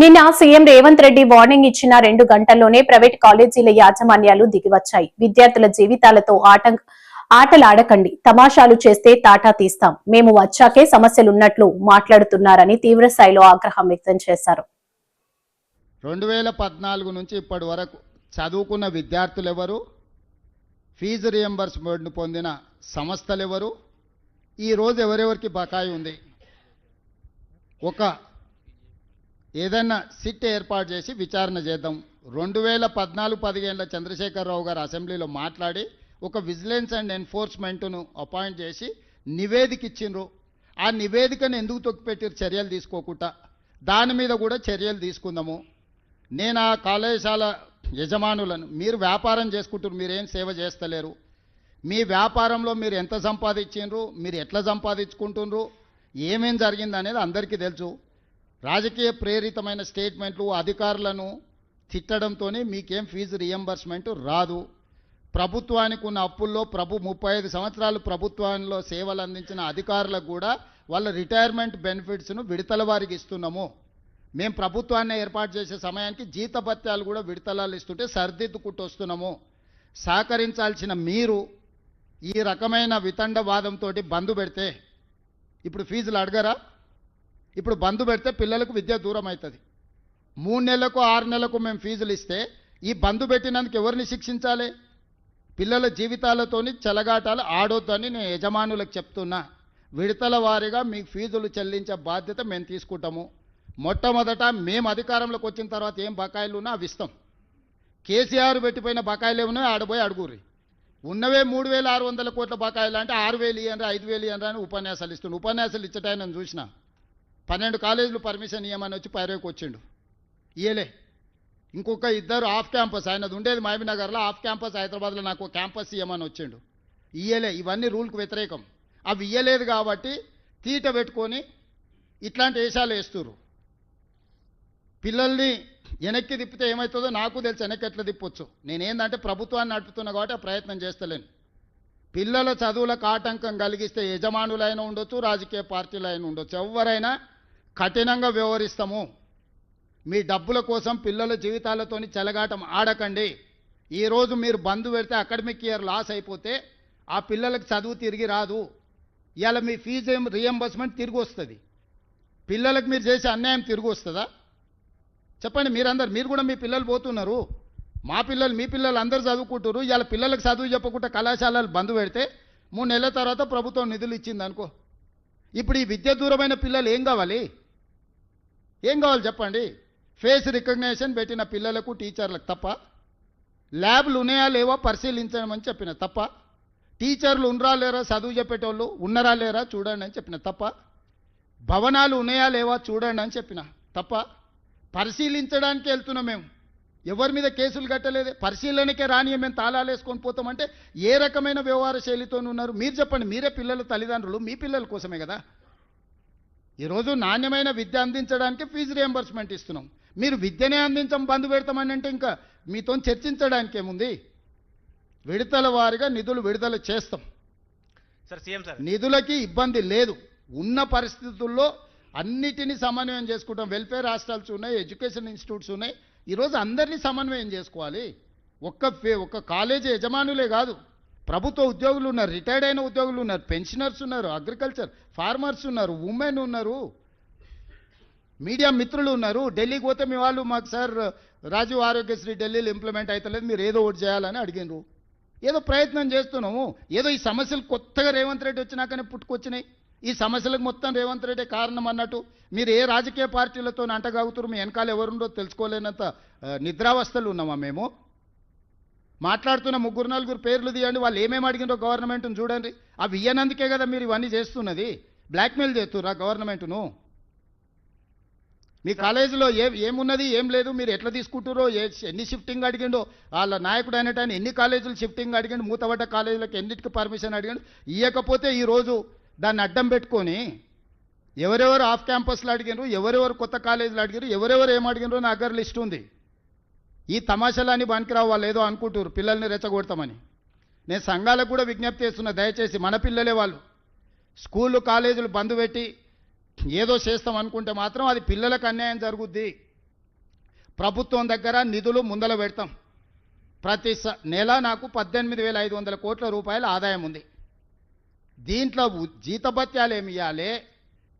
నిన్న CM Revanth Reddy warning ఇచ్చిన రెండు గంటల్లోనే ప్రైవేట్ కాలేజీల యాజమాన్యాలు దిగివచ్చాయి. విద్యార్థుల జీవితాలతో ఆటంక ఆటలాడకండి. తమాషాలు చేస్తే తాటా తీస్తాం. మేము వచ్చాకే సమస్యలున్నట్లు మాట్లాడుతున్నారని తీవ్ర స్థాయిలో ఆగ్రహం వ్యక్తం చేశారు. రెండు వేల పద్నాలుగు నుంచి ఇప్పటి వరకు చదువుకున్న విద్యార్థులు ఎవరు ఫీజు రియంబర్స్మెంట్ పొందిన సంస్థలు ఎవరు ఈరోజు ఎవరెవరికి బకాయి ఉంది? ఒక ఏదైనా సిట్ ఏర్పాటు చేసి విచారణ చేద్దాం. రెండు వేల పద్నాలుగు పదిహేనుల చంద్రశేఖరరావు గారు అసెంబ్లీలో మాట్లాడి ఒక విజిలెన్స్ అండ్ ఎన్ఫోర్స్మెంట్ను అపాయింట్ చేసి నివేదిక ఇచ్చిండ్రు ఆ నివేదికను ఎందుకు తొక్కిపెట్టారు? చర్యలు తీసుకోకుండా దాని మీద కూడా చర్యలు తీసుకుందాము. నేను ఆ కళాశాల యజమానులను మీరు వ్యాపారం చేసుకుంటారు మీరేం సేవ చేస్తలేరు. మీ వ్యాపారంలో మీరు ఎంత సంపాదించిండ్రు? మీరు ఎట్లా సంపాదించుకుంటుండ్రు? ఏమేం జరిగింది అనేది అందరికీ తెలుసు. రాజకీయ ప్రేరితమైన స్టేట్మెంట్లు అధికారులను తిట్టడంతోనే మీకేం ఫీజు రియంబర్స్మెంట్ రాదు. ప్రభుత్వానికి ఉన్న అప్పుల్లో ప్రభు ముప్పై ఐదు సంవత్సరాలు ప్రభుత్వంలో సేవలు అందించిన అధికారులకు కూడా వాళ్ళ రిటైర్మెంట్ బెనిఫిట్స్ను విడతల వారికి ఇస్తున్నాము. మేము ప్రభుత్వాన్ని ఏర్పాటు చేసే సమయానికి జీతభత్యాలు కూడా విడతలాలు ఇస్తుంటే సర్దిద్దుకుంటూ వస్తున్నాము సహకరించాల్సిన మీరు ఈ రకమైన వితండవాదంతో బంధు పెడితే ఇప్పుడు ఫీజులు అడగరా? ఇప్పుడు బంధు పెడితే పిల్లలకు విద్య దూరం అవుతుంది. మూడు నెలలకు ఆరు నెలలకు మేము ఫీజులు ఇస్తే ఈ బంధు పెట్టినందుకు ఎవరిని శిక్షించాలి? పిల్లల జీవితాలతోని చెలగాటాలు ఆడొద్దని నేను యజమానులకు చెప్తున్నా. విడతల వారీగా మీకు ఫీజులు చెల్లించే బాధ్యత మేము తీసుకుంటాము. మొట్టమొదట మేము అధికారంలోకి వచ్చిన తర్వాత ఏం బకాయిలు ఉన్నా అవి ఇస్తాం. కేసీఆర్ పెట్టిపోయిన బకాయిలు ఏమున్నాయో ఆడబోయి అడుగురి ఉన్నవే మూడు వేల ఆరు వందల కోట్ల బకాయిలు అంటే ఆరు వేలు ఇయ్యండి ఐదు వేలు ఇయ్యండి అని ఉపన్యాసాలు ఇస్తుండు ఉపన్యాసాలు ఇచ్చటాయని నేను చూసిన. పన్నెండు కాలేజీలు పర్మిషన్ ఇవ్వమని వచ్చి పైరేకి వచ్చిండు. ఇయలే ఇంకొక ఇద్దరు ఆఫ్ క్యాంపస్ ఆయనది ఉండేది మహబీనగర్లో ఆఫ్ క్యాంపస్ హైదరాబాద్లో నాకు క్యాంపస్ ఇవ్వమని వచ్చిండు. ఇయ్యలే ఇవన్నీ రూల్కి వ్యతిరేకం. అవి ఇయ్యలేదు కాబట్టి తీట పెట్టుకొని ఇట్లాంటి వేషాలు వేస్తురు పిల్లల్ని వెనక్కి తిప్పితే ఏమవుతుందో నాకు తెలుసు వెనక్కి ఎట్లా తిప్పొచ్చు? నేనేందంటే ప్రభుత్వాన్ని నడుపుతున్నా కాబట్టి ఆ ప్రయత్నం చేస్తలేను. పిల్లల చదువులకు ఆటంకం కలిగిస్తే యజమానులైనా ఉండొచ్చు రాజకీయ పార్టీలైనా ఉండొచ్చు. ఎవరైనా కఠినంగా వ్యవహరిస్తాము. మీ డబ్బుల కోసం పిల్లల జీవితాలతోని చెలగాటం ఆడకండి. ఈరోజు మీరు బంద్ పెడితే అకాడమిక్ ఇయర్ లాస్ అయిపోతే ఆ పిల్లలకు చదువు తిరిగి రాదు. ఇవాళ మీ ఫీజు ఏం రియంబర్స్మెంట్ తిరిగి వస్తుంది. పిల్లలకు మీరు చేసే అన్యాయం తిరిగి వస్తుందా? చెప్పండి మీరందరు మీరు కూడా మీ పిల్లలు పోతున్నారు. మా పిల్లలు మీ పిల్లలు అందరు చదువుకుంటారు ఇవాళ పిల్లలకు చదువు చెప్పకుండా కళాశాలలు బంద్ పెడితే మూడు నెలల తర్వాత ప్రభుత్వం నిధులు ఇచ్చింది అనుకో ఇప్పుడు ఈ విద్య దూరమైన పిల్లలు ఏం కావాలి? ఏం కావాలి చెప్పండి? ఫేస్ రికగ్నేషన్ పెట్టిన పిల్లలకు టీచర్లకు తప్ప? ల్యాబ్లు ఉన్నాయా లేవా పరిశీలించమని చెప్పిన తప్ప? టీచర్లు ఉన్నరా లేరా? చదువు చెప్పేటోళ్ళు ఉన్నరా లేరా? చూడండి అని చెప్పిన తప్ప? భవనాలు ఉన్నాయా లేవా? చూడండి అని చెప్పిన తప్ప? పరిశీలించడానికి వెళ్తున్నాం మేము. ఎవరి మీద కేసులు కట్టలేదు? పరిశీలనకే రాని మేము తాళాలు వేసుకొని పోతామంటే ఏ రకమైన వ్యవహార శైలితో ఉన్నారు? మీరు చెప్పండి మీరే పిల్లల తల్లిదండ్రులు మీ పిల్లల కోసమే కదా? ఈరోజు నాణ్యమైన విద్య అందించడానికి ఫీజు రియంబర్స్మెంట్ ఇస్తున్నాం. మీరు విద్యనే అందించం బంద్ పెడతామని అంటే ఇంకా మీతో చర్చించడానికి ఏముంది? విడతల వారిగా నిధులు విడుదల చేస్తాం. Sir CM sir. నిధులకి ఇబ్బంది లేదు. ఉన్న పరిస్థితుల్లో అన్నిటినీ సమన్వయం చేసుకుంటాం. వెల్ఫేర్ హాస్టల్స్ ఉన్నాయి ఎడ్యుకేషన్ ఇన్స్టిట్యూట్స్ ఉన్నాయి. ఈరోజు అందరినీ సమన్వయం చేసుకోవాలి. ఒక్క ఫే- ఒక్క కాలేజీ యజమానులే కాదు. ప్రభుత్వ ఉద్యోగులు ఉన్నారు రిటైర్డ్ అయిన ఉద్యోగులు ఉన్నారు పెన్షనర్స్ ఉన్నారు అగ్రికల్చర్ ఫార్మర్స్ ఉన్నారు ఉమెన్ ఉన్నారు. మీడియా మిత్రులు ఉన్నారు. ఢిల్లీకి పోతే మీ వాళ్ళు మాకు సార్ రాజీవ్ ఆరోగ్యశ్రీ ఢిల్లీలో ఇంప్లిమెంట్ అవుతలేదు మీరు ఏదో ఒకటి చేయాలని అడిగినారు ఏదో ప్రయత్నం చేస్తున్నాము. ఏదో ఈ సమస్యలు కొత్తగా రేవంత్ రెడ్డి వచ్చినాకనే పుట్టుకొచ్చినాయి. ఈ సమస్యలకు మొత్తం రేవంత్ రెడ్డి కారణం అన్నట్టు మీరు ఏ రాజకీయ పార్టీలతో అంటగాగుతారు మీ వెనకాల ఎవరుండో తెలుసుకోలేనంత నిద్రావస్థలు ఉన్నామా మేము? మాట్లాడుతున్న ముగ్గురు నలుగురు పేర్లు తీయండి. వాళ్ళు ఏమేమి అడిగినో గవర్నమెంట్ను చూడండి. అవి ఇయ్యనందుకే కదా మీరు ఇవన్నీ చేస్తున్నది. బ్లాక్మెయిల్ చేస్తుర్రా గవర్నమెంట్ను? మీ కాలేజీలో ఏ ఏమున్నది ఏం లేదు మీరు ఎట్లా తీసుకుంటారో ఏ ఎన్ని షిఫ్టింగ్ అడిగిండో వాళ్ళ నాయకుడు అనేట ఎన్ని కాలేజీలు షిఫ్టింగ్ అడిగిండు మూతబడ్డ కాలేజీలకు ఎన్నిటికి పర్మిషన్ అడిగిండు ఇవ్వకపోతే ఈరోజు దాన్ని అడ్డం పెట్టుకొని ఎవరెవరు ఆఫ్ క్యాంపస్లో అడిగినారు ఎవరెవరు కొత్త కాలేజీలు అడిగారు ఎవరెవరు ఏం అడిగినారో నా దగ్గర లిస్ట్ ఉంది. ఈ తమాషాలని పనికిరావు వాళ్ళు ఏదో అనుకుంటారు పిల్లల్ని రెచ్చగొడతామని. నేను సంఘాలకు కూడా విజ్ఞప్తి చేస్తున్నా దయచేసి మన పిల్లలే వాళ్ళు. స్కూళ్ళు కాలేజీలు బంద్ పెట్టి ఏదో చేస్తాం అనుకుంటే మాత్రం అది పిల్లలకు అన్యాయం జరుగుద్ది. ప్రభుత్వం దగ్గర నిధులు ముందల పెడతాం. ప్రతి స- నెల నాకు పద్దెనిమిది వేల ఐదు వందల కోట్ల రూపాయల ఆదాయం ఉంది. దీంట్లో జీతభత్యాలు ఏమి ఇవ్వాలి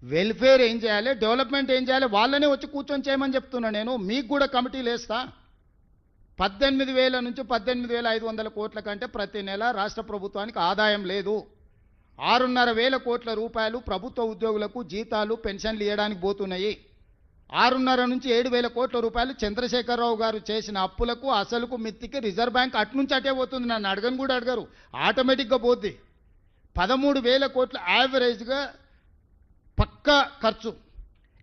వెల్ఫేర్ ఏం చేయాలి? డెవలప్మెంట్ ఏం చేయాలి? వాళ్ళనే వచ్చి కూర్చొని చేయమని చెప్తున్నా నేను. మీకు కూడా కమిటీలు వేస్తా. పద్దెనిమిది వేల నుంచి పద్దెనిమిది వేల ఐదు వందల కోట్ల కంటే ప్రతి నెల రాష్ట్ర ప్రభుత్వానికి ఆదాయం లేదు. ఆరున్నర వేల కోట్ల రూపాయలు ప్రభుత్వ ఉద్యోగులకు జీతాలు పెన్షన్లు ఇవ్వడానికి పోతున్నాయి. ఆరున్నర నుంచి ఏడు వేల కోట్ల రూపాయలు చంద్రశేఖరరావు గారు చేసిన అప్పులకు అసలుకు మిత్తికి రిజర్వ్ బ్యాంక్ అటు నుంచి అటే పోతుంది. నన్ను అడగను కూడా అడగరు. ఆటోమేటిక్గా పోద్ది. పదమూడు వేల కోట్ల యావరేజ్గా పక్కా ఖర్చు.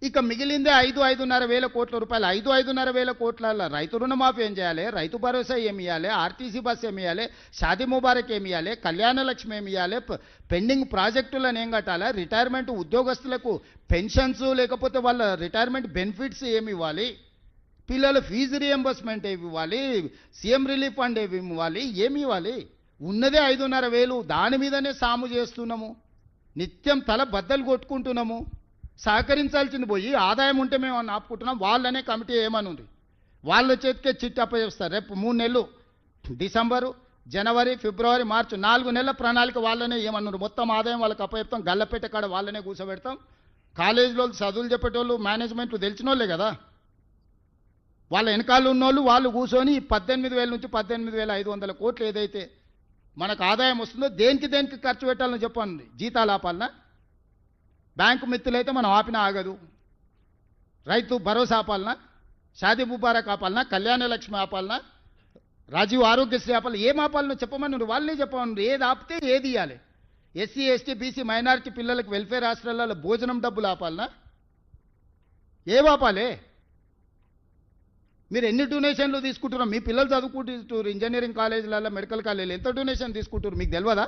ఇక మిగిలిందే ఐదు ఐదున్నర వేల కోట్ల రూపాయలు. ఐదు ఐదున్నర వేల కోట్ల రైతు రుణమాఫీ ఏం చేయాలి? రైతు భరోసా ఏమి ఇవ్వాలి ఆర్టీసీ బస్ ఏమి ఇవ్వాలి షాదీ ముబారక్ ఏమి ఇవ్వాలి కళ్యాణ లక్ష్మి ఏమి ఇవ్వాలి పెండింగ్ ప్రాజెక్టులను ఏం కట్టాలి? రిటైర్మెంట్ ఉద్యోగస్తులకు పెన్షన్స్ లేకపోతే వాళ్ళ రిటైర్మెంట్ బెనిఫిట్స్ ఏమి ఇవ్వాలి? పిల్లల ఫీజు రియంబర్స్మెంట్ ఏమి ఇవ్వాలి? సీఎం రిలీఫ్ ఫండ్ ఏమి ఇవ్వాలి? ఏమి ఇవ్వాలి? ఉన్నదే ఐదున్నర వేలు దాని మీదనే సాము చేస్తున్నాము. నిత్యం తల బద్దలు కొట్టుకుంటున్నాము. సహకరించాల్సింది పోయి ఆదాయం ఉంటే మేము అని ఆపుకుంటున్నాం? వాళ్ళనే కమిటీ ఏమనుంది? వాళ్ళ చేతికే చిట్టి అప్పచేస్తారు రేపు మూడు నెలలు డిసెంబరు జనవరి ఫిబ్రవరి మార్చి నాలుగు నెలల ప్రణాళిక వాళ్ళనే ఏమన్నారు మొత్తం ఆదాయం వాళ్ళకి అప్పచెప్తాం. గల్లపేట కాడ వాళ్ళనే కూర్చోబెడతాం. కాలేజీలో చదువులు చెప్పేటోళ్ళు మేనేజ్మెంట్లు తెలిసిన వాళ్ళే కదా. వాళ్ళ వెనకాల ఉన్నోళ్ళు వాళ్ళు కూర్చొని పద్దెనిమిది వేల నుంచి పద్దెనిమిది వేల ఐదు వందల కోట్లు ఏదైతే మనకు ఆదాయం వస్తుందో దేనికి దేనికి ఖర్చు పెట్టాలని చెప్పండి జీతాలు ఆపాలనా? బ్యాంకు మిత్తులైతే మనం ఆపిన ఆగదు. రైతు భరోసా ఆపాలనా? షాదీ ముబారక్ ఆపాలనా? కళ్యాణ లక్ష్మి ఆపాలనా? రాజీవ్ ఆరోగ్యశ్రీ ఆపాలి ఏం ఆపాలనో చెప్పమని వాళ్ళనే చెప్పమని ఏది ఆపితే ఏది ఇవ్వాలి ఎస్సీ ఎస్టీ బీసీ మైనారిటీ పిల్లలకు వెల్ఫేర్ హాస్టల్లో భోజనం డబ్బులు ఆపాలనా? ఏం ఆపాలి? మీరు ఎన్ని డొనేషన్లు తీసుకుంటున్నారు? మీ పిల్లలు చదువుకుంటున్నారు ఇంజనీరింగ్ కాలేజీలలో మెడికల్ కాలేజీలు ఎంత డొనేషన్ తీసుకుంటున్నారు? మీకు తెలియదా?